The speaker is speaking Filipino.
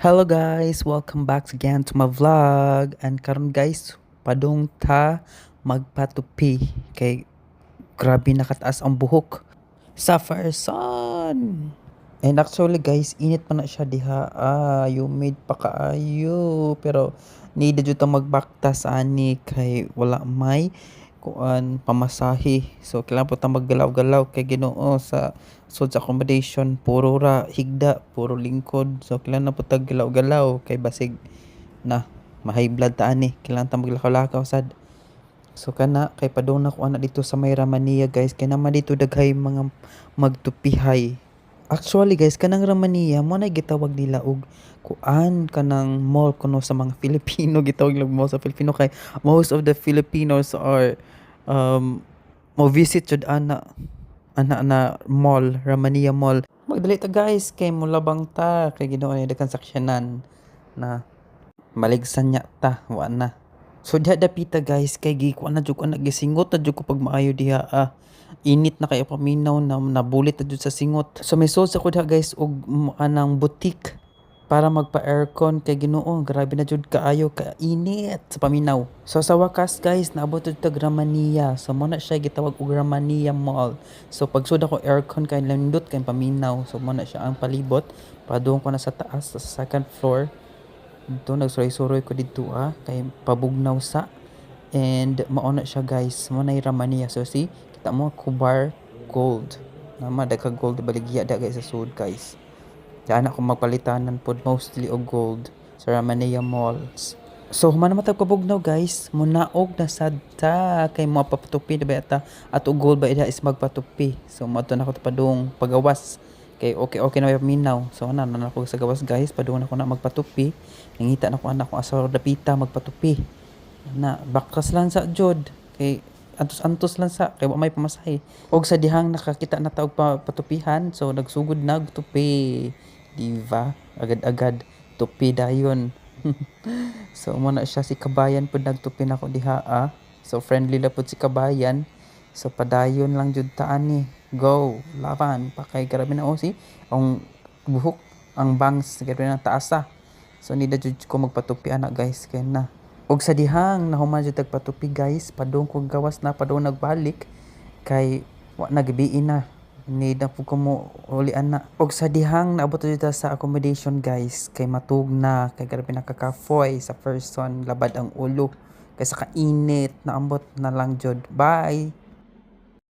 Hello guys, welcome back again to my vlog. And karon guys, padung ta magpatupi kay grabe nakataas ang buhok sa Farson. And actually guys, init pa na siya diha. Ah, humid pa kaayo. Pero need jud ta magbakta sa ani kay wala may kuan pamasahe. So kailangan po ta maggalaw-galaw kay Ginoo sa sud sa accommodation puro ra higda, puro lingkod. So kailangan na po ta galaw-galaw kay basig na ma-high blood ta ani. Kailangan ta maglakaw-lakaw sad. So kana kay padung na ko ana dito sa may Ramania guys kay naman dito daghay mga magtupihay. Actually guys kanang Ramania mo na gitawag nila og kuan kanang mall kuno sa mga Filipino gitawag nila mall sa Filipino kay most of the Filipinos are um mo visit jud ana ana na mall Ramania Mall. Magdali ta guys kay mulabang ta kay Ginoo ni daghang saksyanan na maligsan niya ta wa na. So diha dapita guys kay gi ko na jud ko na gisingot na jud ko pag maayo diha ah. Init na kayo paminaw na nabulit na jud sa singot. So may sold sa ko diha guys og anang boutique para magpa-aircon kay Ginoo grabe na jud kaayo ka init sa paminaw. So sa wakas guys naabot jud tag Ramania. So mo na siya gitawag og Ramania Mall. So pag sud ako aircon kay landot kay paminaw. So mo na siya ang palibot. Padung ko na sa taas sa second floor dito nagsuroy-suroy ko dito ah kay pabugnaw sa and mauna siya guys mo na Ramania so see kita mo kubar gold nama dagka gold baligya da guys sa sud guys Diyan ako magpalitanan pod mostly og gold sa Ramania Malls. So human naman tag pabugnaw guys, munaog na sad ta kay mo papatupi diba ata at og gold ba ida is magpatupi. So mato na ako padung pagawas kay okay okay na may minaw. So na na ako sa gawas guys, padung na ako na magpatupi. Nangita na ko anak ko asa dapita magpatupi. Na bakas lang sa jod kay antos-antos lang sa kay may pamasahe. Og sa dihang nakakita na ta og pa, patupihan, so nagsugod na tupi. Diva, agad-agad tupi dayon. so mo na siya si Kabayan pud nagtupi na ko diha ah. So friendly la pud si Kabayan. So padayon lang jud ta ani. Go, laban pa kay grabe na osi. Ang buhok, ang bangs grabe na taasa. So nida jud ko magpatupi anak guys kay na. Og sa dihang nahuman jud tagpatupi guys, padung ko gawas na padung nagbalik kay wa nagibiin na. Need na po ko mo uli ana. Og sa dihang naabot ta sa accommodation guys kay matug na kay grabe nakakafoy sa person labad ang ulo kay sa kainit naambot na lang jud. Bye.